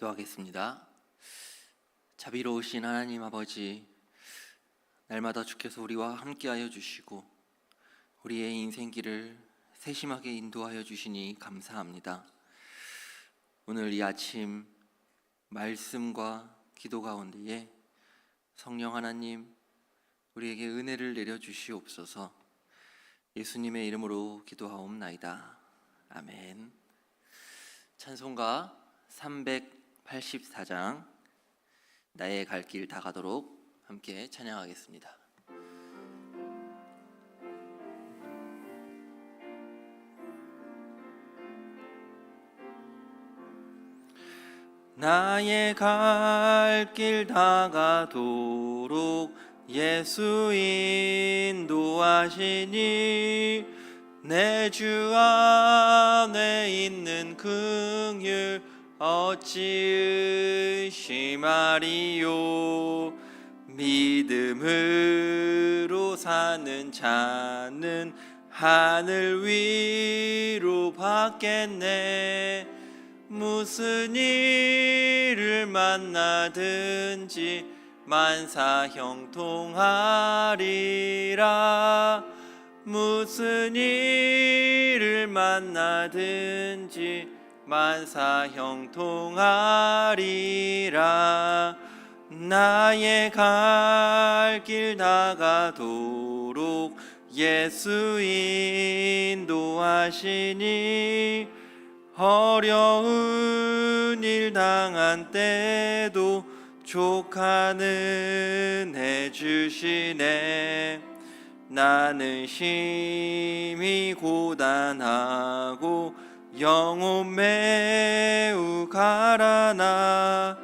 기도하겠습니다. 자비로우신 하나님 아버지, 날마다 주께서 우리와 함께하여 주시고 우리의 인생길을 세심하게 인도하여 주시니 감사합니다. 오늘 이 아침 말씀과 기도 가운데에 성령 하나님 우리에게 은혜를 내려 주시옵소서. 예수님의 이름으로 기도하옵나이다. 아멘. 찬송가 384장 나의 갈 길 다 가도록 함께 찬양하겠습니다. 나의 갈 길 다 가도록 예수 인도하시니 내 주 안에 있는 긍휼 어찌 의심하리요? 믿음으로 사는 자는 하늘 위로 받겠네. 무슨 일을 만나든지 만사 형통하리라. 무슨 일을 만나든지 만사 형통하리라. 나의 갈 길 나가도록 예수 인도하시니 어려운 일 당한 때도 조카는 해주시네. 나는 심히 고단하고 영혼 매우 가라나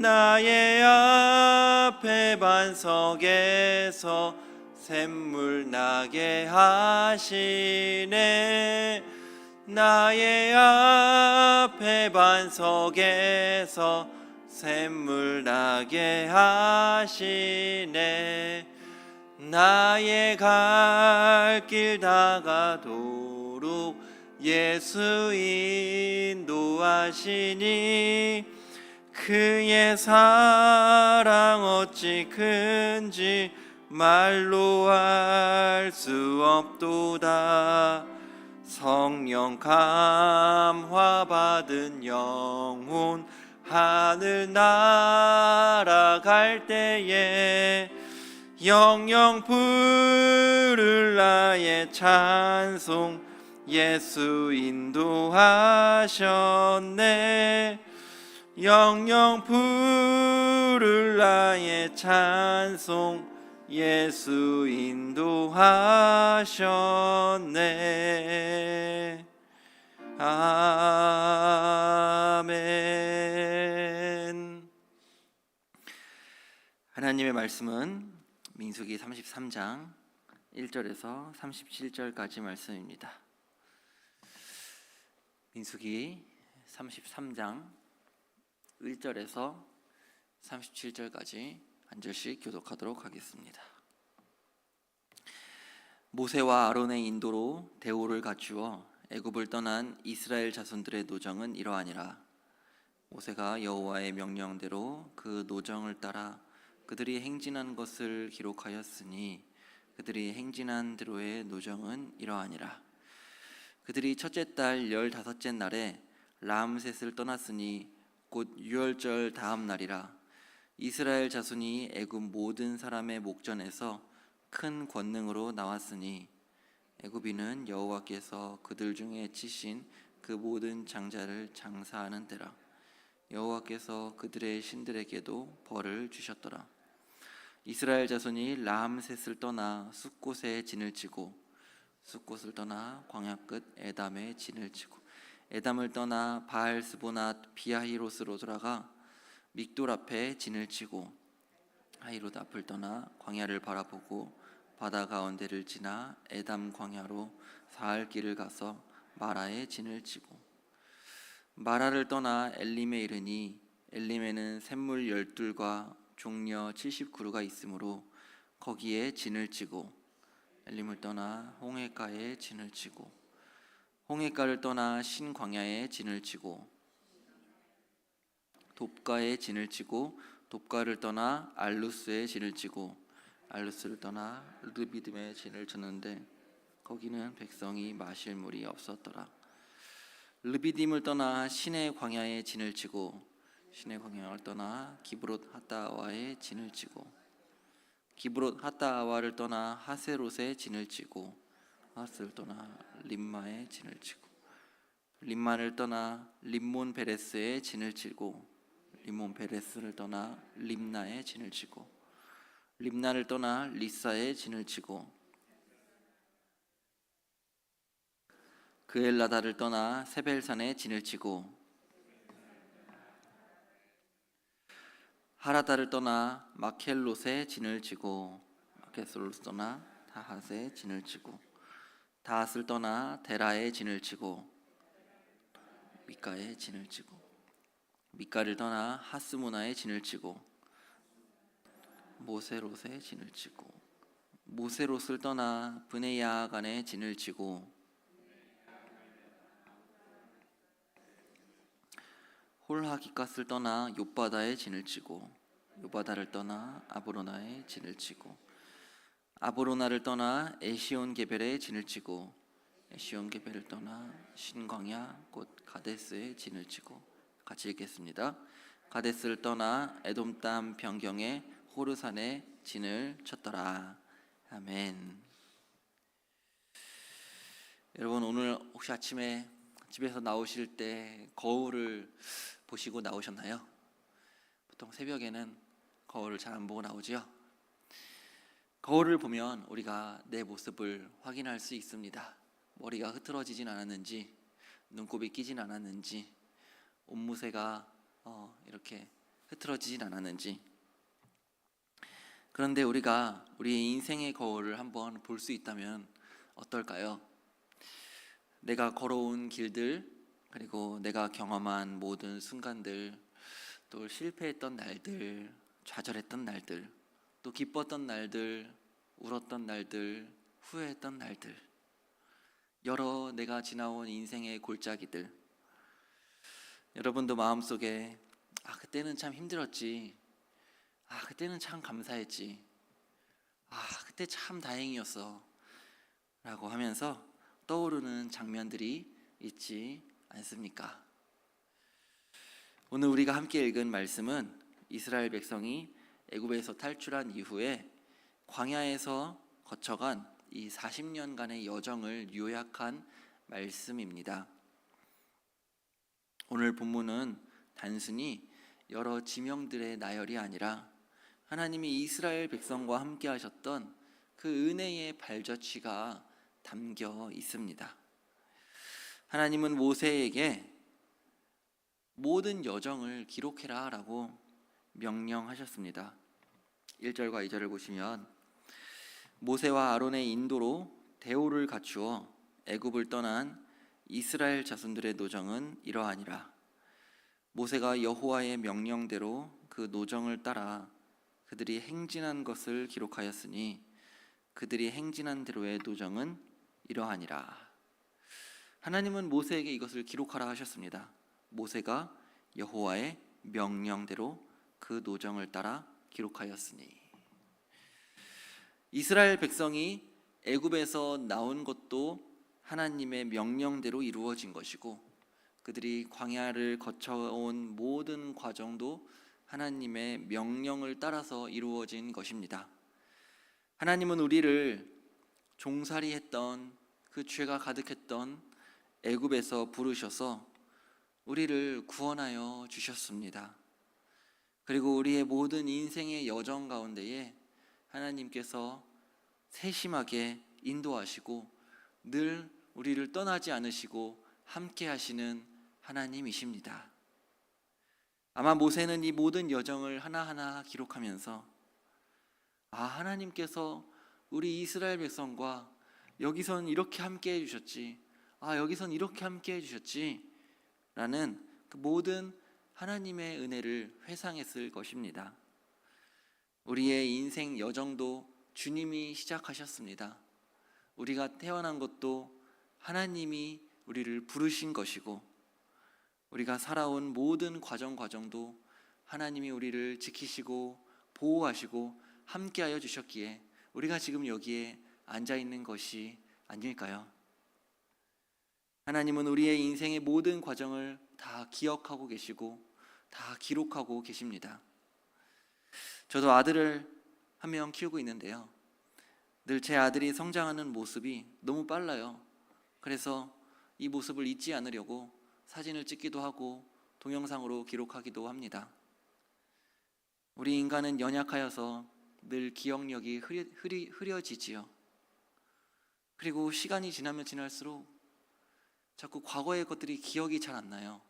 나의 앞에 반석에서 샘물 나게 하시네. 나의 앞에 반석에서 샘물 나게 하시네. 나의 갈 길 다 가도록 예수 인도하시니 그의 사랑 어찌 큰지 말로 할수 없도다. 성령 감화 받은 영혼 하늘 날아갈 때에 영영 부를 나의 찬송 예수 인도하셨네. 영영 부를 나의 찬송 예수 인도하셨네. 아멘. 하나님의 말씀은 민수기 33장 1절에서 37절까지 말씀입니다. 민수기 33장 1절에서 37절까지 한 절씩 교독하도록 하겠습니다. 모세와 아론의 인도로 대오를 갖추어 애굽을 떠난 이스라엘 자손들의 노정은 이러하니라. 모세가 여호와의 명령대로 그 노정을 따라 그들이 행진한 것을 기록하였으니 그들이 행진한 대로의 노정은 이러하니라. 그들이 첫째 달 열다섯째 날에 라암셋을 떠났으니 곧 유월절 다음 날이라. 이스라엘 자손이 애굽 모든 사람의 목전에서 큰 권능으로 나왔으니 애굽인은 여호와께서 그들 중에 치신 그 모든 장자를 장사하는 때라. 여호와께서 그들의 신들에게도 벌을 주셨더라. 이스라엘 자손이 라암셋을 떠나 숫곳에 진을 치고 숫곳을 떠나 광야 끝 에담에 진을 치고 에담을 떠나 바알 스보낫 비아히로스로 돌아가 믹돌 앞에 진을 치고 하이롯 앞을 떠나 광야를 바라보고 바다 가운데를 지나 에담 광야로 사할 길을 가서 마라에 진을 치고 마라를 떠나 엘림에 이르니 엘림에는 샘물 열둘과 종려 70그루가 있으므로 거기에 진을 치고 엘림을 떠나 홍해가에 진을 치고 홍해가를 떠나 신광야에 진을 치고 돕가에 진을 치고 돕가를 떠나 알루스에 진을 치고 알루스를 떠나 르비딤에 진을 쳤는데 거기는 백성이 마실 물이 없었더라. 르비딤을 떠나 신의 광야에 진을 치고 신의 광야를 떠나 기브롯 하다와에 진을 치고 기브롯 하다와를 떠나 하세롯에 진을 치고 하스를 떠나 림마에 진을 치고 림마를 떠나 림몬 베레스에 진을 치고 림몬 베레스를 떠나 림나에 진을 치고 림나를 떠나 리사에 진을 치고 그엘라다를 떠나 세벨산에 진을 치고 하라다를 떠나 마켈롯에 진을 치고 마켈롯을 떠나 다핫에 진을 치고 다핫을 떠나 데라에 진을 치고 미카에 진을 치고 미카를 떠나 하스모나에 진을 치고 모세롯에 진을 치고 모세롯을 떠나 브네야간에 진을 치고 홀하기갓을 떠나 욥바다에 진을 치고 욥바다를 떠나 아브로나에 진을 치고 아브로나를 떠나 에시온 게벨에 진을 치고 에시온 게벨을 떠나 신광야 곧 가데스에 진을 치고 같이 읽겠습니다. 가데스를 떠나 에돔 땅 변경에 호르산에 진을 쳤더라. 아멘. 여러분 오늘 혹시 아침에 집에서 나오실 때 거울을 보시고 나오셨나요? 보통 새벽에는 거울을 잘 안 보고 나오지요. 거울을 보면 우리가 내 모습을 확인할 수 있습니다. 머리가 흐트러지진 않았는지, 눈곱이 끼진 않았는지, 옷무새가 어, 이렇게 흐트러지진 않았는지. 그런데 우리가 우리의 인생의 거울을 한번 볼 수 있다면 어떨까요? 내가 걸어온 길들 그리고 내가 경험한 모든 순간들 또 실패했던 날들 좌절했던 날들 또 기뻤던 날들 울었던 날들 후회했던 날들. 여러 내가 지나온 인생의 골짜기들. 여러분도 마음속에 아 그때는 참 힘들었지. 아 그때는 참 감사했지. 아 그때 참 다행이었어. 라고 하면서 떠오르는 장면들이 있지 않습니까? 오늘 우리가 함께 읽은 말씀은 이스라엘 백성이 애굽에서 탈출한 이후에 광야에서 거쳐간 이 40년간의 여정을 요약한 말씀입니다. 오늘 본문은 단순히 여러 지명들의 나열이 아니라 하나님이 이스라엘 백성과 함께 하셨던 그 은혜의 발자취가 담겨 있습니다. 하나님은 모세에게 모든 여정을 기록해라 라고 명령하셨습니다. 1절과 2절을 보시면 모세와 아론의 인도로 대오를 갖추어 애굽을 떠난 이스라엘 자손들의 노정은 이러하니라. 모세가 여호와의 명령대로 그 노정을 따라 그들이 행진한 것을 기록하였으니 그들이 행진한 대로의 노정은 이러하니라. 하나님은 모세에게 이것을 기록하라 하셨습니다. 모세가 여호와의 명령대로 그 노정을 따라 기록하였으니 이스라엘 백성이 애굽에서 나온 것도 하나님의 명령대로 이루어진 것이고 그들이 광야를 거쳐온 모든 과정도 하나님의 명령을 따라서 이루어진 것입니다. 하나님은 우리를 종살이했던 그 죄가 가득했던 애굽에서 부르셔서 우리를 구원하여 주셨습니다. 그리고 우리의 모든 인생의 여정 가운데에 하나님께서 세심하게 인도하시고 늘 우리를 떠나지 않으시고 함께 하시는 하나님이십니다. 아마 모세는 이 모든 여정을 하나하나 기록하면서 아, 하나님께서 우리 이스라엘 백성과 여기선 이렇게 함께 해주셨지. 아, 여기선 이렇게 함께 해주셨지. 라는 그 모든 하나님의 은혜를 회상했을 것입니다. 우리의 인생 여정도 주님이 시작하셨습니다. 우리가 태어난 것도 하나님이 우리를 부르신 것이고, 우리가 살아온 모든 과정 과정도 하나님이 우리를 지키시고 보호하시고 함께하여 주셨기에 우리가 지금 여기에 앉아 있는 것이 아닐까요? 하나님은 우리의 인생의 모든 과정을 다 기억하고 계시고 다 기록하고 계십니다. 저도 아들을 한 명 키우고 있는데요. 늘 제 아들이 성장하는 모습이 너무 빨라요. 그래서 이 모습을 잊지 않으려고 사진을 찍기도 하고 동영상으로 기록하기도 합니다. 우리 인간은 연약하여서 늘 기억력이 흐려, 흐리, 흐려지지요. 그리고 시간이 지나면 지날수록 자꾸 과거의 것들이 기억이 잘 안 나요.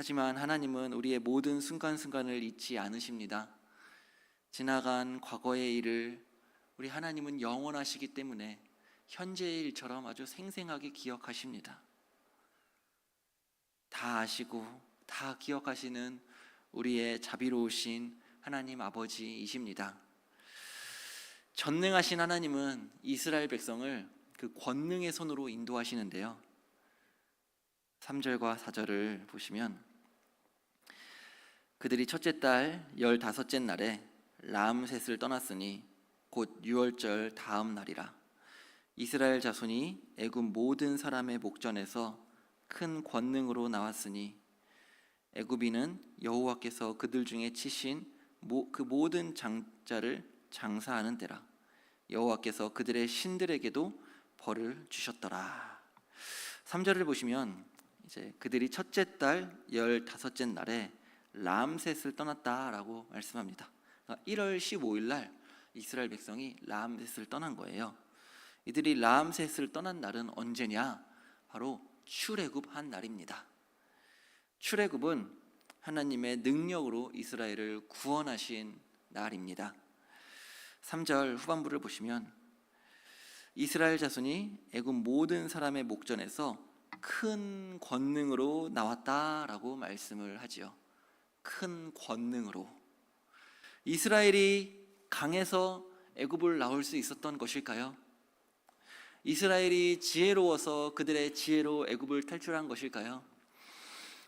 하지만 하나님은 우리의 모든 순간순간을 잊지 않으십니다. 지나간 과거의 일을 우리 하나님은 영원하시기 때문에 현재의 일처럼 아주 생생하게 기억하십니다. 다 아시고 다 기억하시는 우리의 자비로우신 하나님 아버지이십니다. 전능하신 하나님은 이스라엘 백성을 그 권능의 손으로 인도하시는데요. 3절과 4절을 보시면 그들이 첫째 달 열다섯째 날에 라암셋을 떠났으니 곧 유월절 다음 날이라 이스라엘 자손이 애굽 모든 사람의 목전에서 큰 권능으로 나왔으니 애굽인은 여호와께서 그들 중에 치신 모- 그 모든 장자를 장사하는 때라 여호와께서 그들의 신들에게도 벌을 주셨더라. 3절을 보시면 이제 그들이 첫째 달 열다섯째 날에 람셋을 떠났다라고 말씀합니다. 그러니까 1월 15일 날 이스라엘 백성이 람셋을 떠난 거예요. 이들이 람셋을 떠난 날은 언제냐? 바로 출애굽한 날입니다. 출애굽은 하나님의 능력으로 이스라엘을 구원하신 날입니다. 3절 후반부를 보시면 이스라엘 자손이 애굽 모든 사람의 목전에서 큰 권능으로 나왔다라고 말씀을 하지요. 큰 권능으로 이스라엘이 강해서 애굽을 나올 수 있었던 것일까요? 이스라엘이 지혜로워서 그들의 지혜로 애굽을 탈출한 것일까요?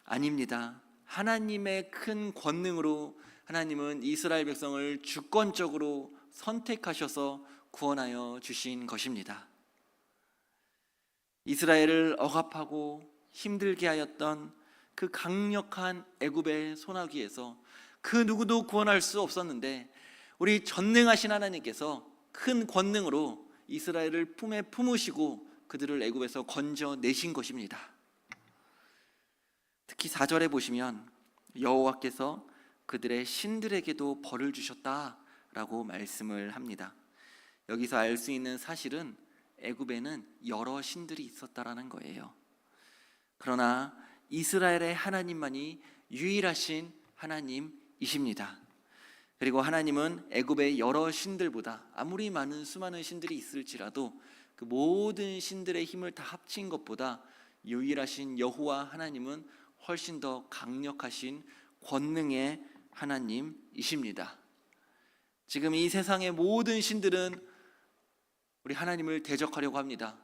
아닙니다. 하나님의 큰 권능으로 하나님은 이스라엘 백성을 주권적으로 선택하셔서 구원하여 주신 것입니다. 이스라엘을 억압하고 힘들게 하였던 그 강력한 애굽의 소나기에서 그 누구도 구원할 수 없었는데 우리 전능하신 하나님께서 큰 권능으로 이스라엘을 품에 품으시고 그들을 애굽에서 건져 내신 것입니다. 특히 4절에 보시면 여호와께서 그들의 신들에게도 벌을 주셨다라고 말씀을 합니다. 여기서 알 수 있는 사실은 애굽에는 여러 신들이 있었다라는 거예요. 그러나 이스라엘의 하나님만이 유일하신 하나님이십니다. 그리고 하나님은 애굽의 여러 신들보다 아무리 많은 수많은 신들이 있을지라도 그 모든 신들의 힘을 다 합친 것보다 유일하신 여호와 하나님은 훨씬 더 강력하신 권능의 하나님이십니다. 지금 이 세상의 모든 신들은 우리 하나님을 대적하려고 합니다.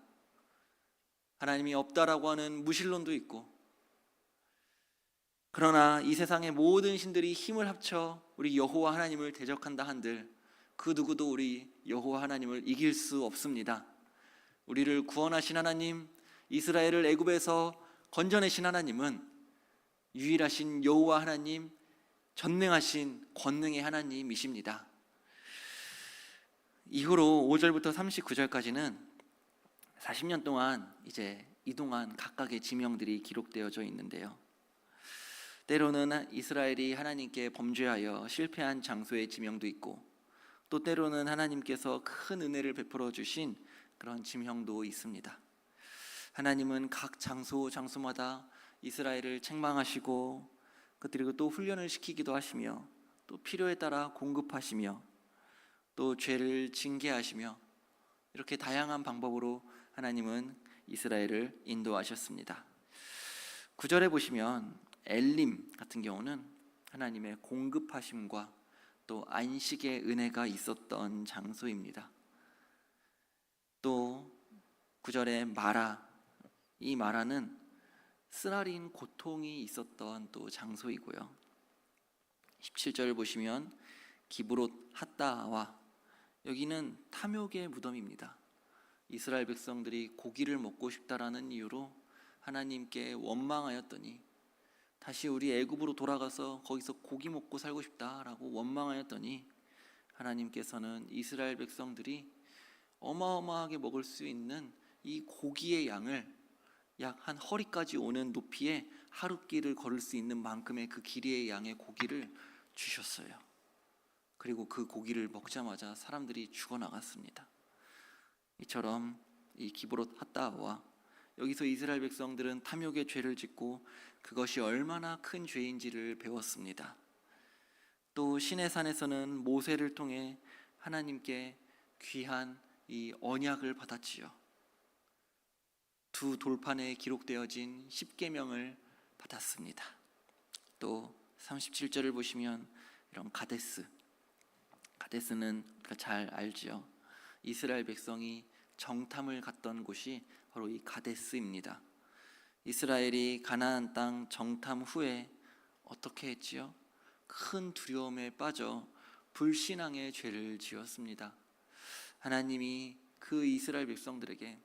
하나님이 없다라고 하는 무신론도 있고 그러나 이 세상의 모든 신들이 힘을 합쳐 우리 여호와 하나님을 대적한다 한들 그 누구도 우리 여호와 하나님을 이길 수 없습니다. 우리를 구원하신 하나님, 이스라엘을 애굽에서 건져내신 하나님은 유일하신 여호와 하나님, 전능하신 권능의 하나님이십니다. 이후로 5절부터 39절까지는 40년 동안 이제 이동한 각각의 지명들이 기록되어져 있는데요. 때로는 이스라엘이 하나님께 범죄하여 실패한 장소의 지명도 있고 또 때로는 하나님께서 큰 은혜를 베풀어 주신 그런 지명도 있습니다. 하나님은 각 장소 장소마다 이스라엘을 책망하시고 그리고 또 훈련을 시키기도 하시며 또 필요에 따라 공급하시며 또 죄를 징계하시며 이렇게 다양한 방법으로 하나님은 이스라엘을 인도하셨습니다. 구절에 보시면 엘림 같은 경우는 하나님의 공급하심과 또 안식의 은혜가 있었던 장소입니다. 또 구절에 마라 이 마라는 쓰라린 고통이 있었던 또 장소이고요. 17절을 보시면 기브롯 핫다와 여기는 탐욕의 무덤입니다. 이스라엘 백성들이 고기를 먹고 싶다라는 이유로 하나님께 원망하였더니 다시 우리 애굽으로 돌아가서 거기서 고기 먹고 살고 싶다라고 원망하였더니 하나님께서는 이스라엘 백성들이 어마어마하게 먹을 수 있는 이 고기의 양을 약 한 허리까지 오는 높이의 하룻길을 걸을 수 있는 만큼의 그 길이의 양의 고기를 주셨어요. 그리고 그 고기를 먹자마자 사람들이 죽어 나갔습니다. 이처럼 이 기브롯 핫다와 여기서 이스라엘 백성들은 탐욕의 죄를 짓고 그것이 얼마나 큰 죄인지를 배웠습니다. 또 신의 산에서는 모세를 통해 하나님께 귀한 이 언약을 받았지요. 두 돌판에 기록되어진 십계명을 받았습니다. 또 37절을 보시면 이런 가데스 가데스는 잘 알지요. 이스라엘 백성이 정탐을 갔던 곳이 바로 이 가데스입니다. 이스라엘이 가나안 땅 정탐 후에 어떻게 했지요? 큰 두려움에 빠져 불신앙의 죄를 지었습니다. 하나님이 그 이스라엘 백성들에게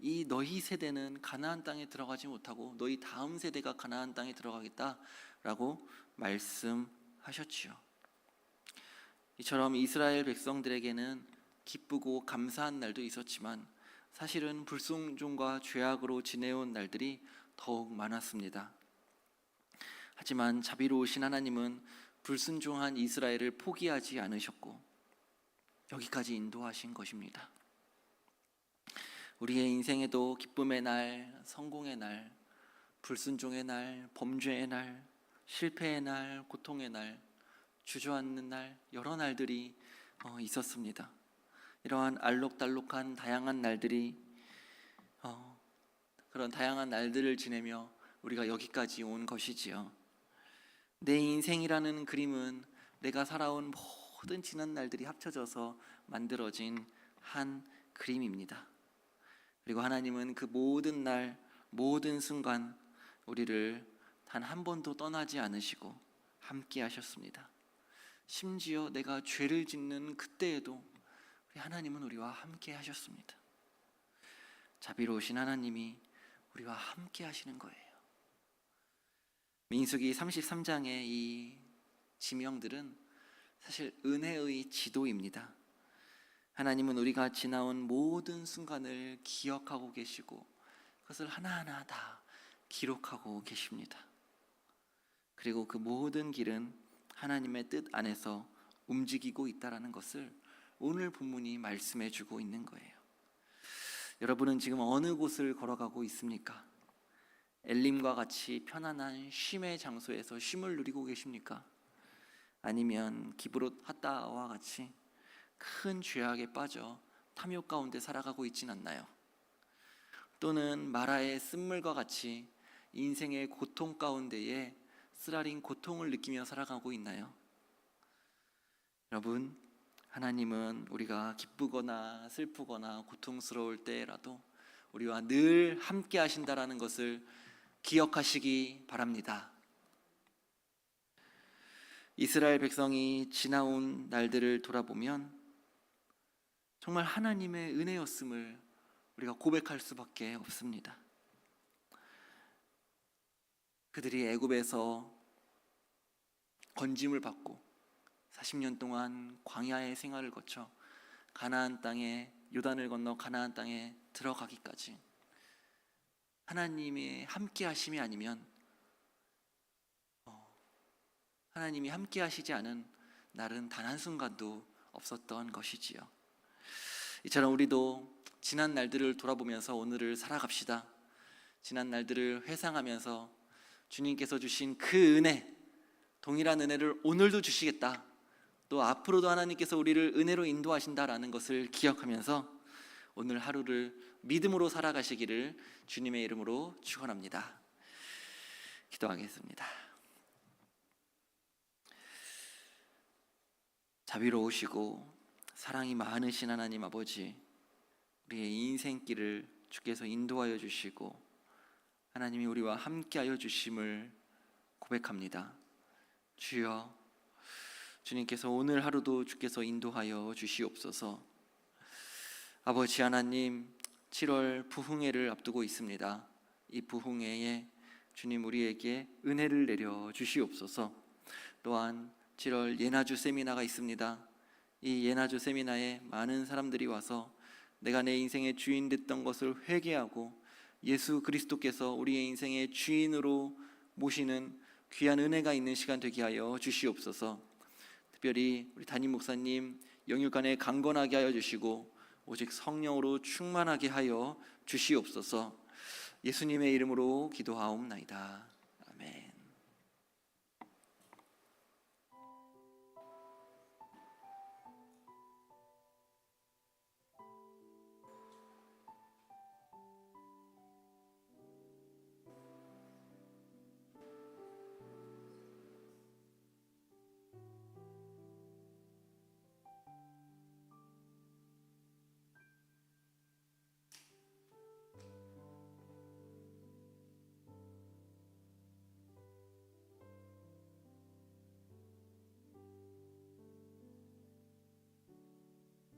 이 너희 세대는 가나안 땅에 들어가지 못하고 너희 다음 세대가 가나안 땅에 들어가겠다라고 말씀하셨지요. 이처럼 이스라엘 백성들에게는 기쁘고 감사한 날도 있었지만 사실은 불순종과 죄악으로 지내온 날들이 더욱 많았습니다. 하지만 자비로우신 하나님은 불순종한 이스라엘을 포기하지 않으셨고 여기까지 인도하신 것입니다. 우리의 인생에도 기쁨의 날, 성공의 날, 불순종의 날, 범죄의 날, 실패의 날, 고통의 날, 주저앉는 날, 여러 날들이 어, 있었습니다. 이러한 알록달록한 다양한 날들이 어, 그런 다양한 날들을 지내며 우리가 여기까지 온 것이지요. 내 인생이라는 그림은 내가 살아온 모든 지난 날들이 합쳐져서 만들어진 한 그림입니다. 그리고 하나님은 그 모든 날, 모든 순간 우리를 단 한 번도 떠나지 않으시고 함께 하셨습니다. 심지어 내가 죄를 짓는 그때에도 하나님은 우리와 함께 하셨습니다. 자비로우신 하나님이 우리와 함께 하시는 거예요. 민수기 33장의 이 지명들은 사실 은혜의 지도입니다. 하나님은 우리가 지나온 모든 순간을 기억하고 계시고 그것을 하나하나 다 기록하고 계십니다. 그리고 그 모든 길은 하나님의 뜻 안에서 움직이고 있다라는 것을 오늘 본문이 말씀해 주고 있는 거예요. 여러분은 지금 어느 곳을 걸어가고 있습니까? 엘림과 같이 편안한 쉼의 장소에서 쉼을 누리고 계십니까? 아니면 기브롯 핫다와 같이 큰 죄악에 빠져 탐욕 가운데 살아가고 있진 않나요? 또는 마라의 쓴물과 같이 인생의 고통 가운데에 쓰라린 고통을 느끼며 살아가고 있나요? 여러분, 하나님은 우리가 기쁘거나 슬프거나 고통스러울 때라도 우리와 늘 함께 하신다라는 것을 기억하시기 바랍니다. 이스라엘 백성이 지나온 날들을 돌아보면 정말 하나님의 은혜였음을 우리가 고백할 수밖에 없습니다. 그들이 애굽에서 건짐을 받고 40년 동안 광야의 생활을 거쳐 가나안 땅에 요단을 건너 가나안 땅에 들어가기까지 하나님의 함께 하심이 아니면 어, 하나님이 함께 하시지 않은 날은 단 한 순간도 없었던 것이지요. 이처럼 우리도 지난 날들을 돌아보면서 오늘을 살아갑시다. 지난 날들을 회상하면서 주님께서 주신 그 은혜, 동일한 은혜를 오늘도 주시겠다. 또 앞으로도 하나님께서 우리를 은혜로 인도하신다라는 것을 기억하면서 오늘 하루를 믿음으로 살아가시기를 주님의 이름으로 축원합니다. 기도하겠습니다. 자비로우시고 사랑이 많으신 하나님 아버지, 우리의 인생길을 주께서 인도하여 주시고 하나님이 우리와 함께하여 주심을 고백합니다. 주여, 주님께서 오늘 하루도 주께서 인도하여 주시옵소서. 아버지 하나님, 7월 부흥회를 앞두고 있습니다. 이 부흥회에 주님 우리에게 은혜를 내려 주시옵소서. 또한 7월 예나주 세미나가 있습니다. 이 예나주 세미나에 많은 사람들이 와서 내가 내 인생의 주인 됐던 것을 회개하고 예수 그리스도께서 우리의 인생의 주인으로 모시는 귀한 은혜가 있는 시간 되게 하여 주시옵소서. 특별히 우리 담임 목사님 영육간에 강건하게 하여 주시고 오직 성령으로 충만하게 하여 주시옵소서. 예수님의 이름으로 기도하옵나이다.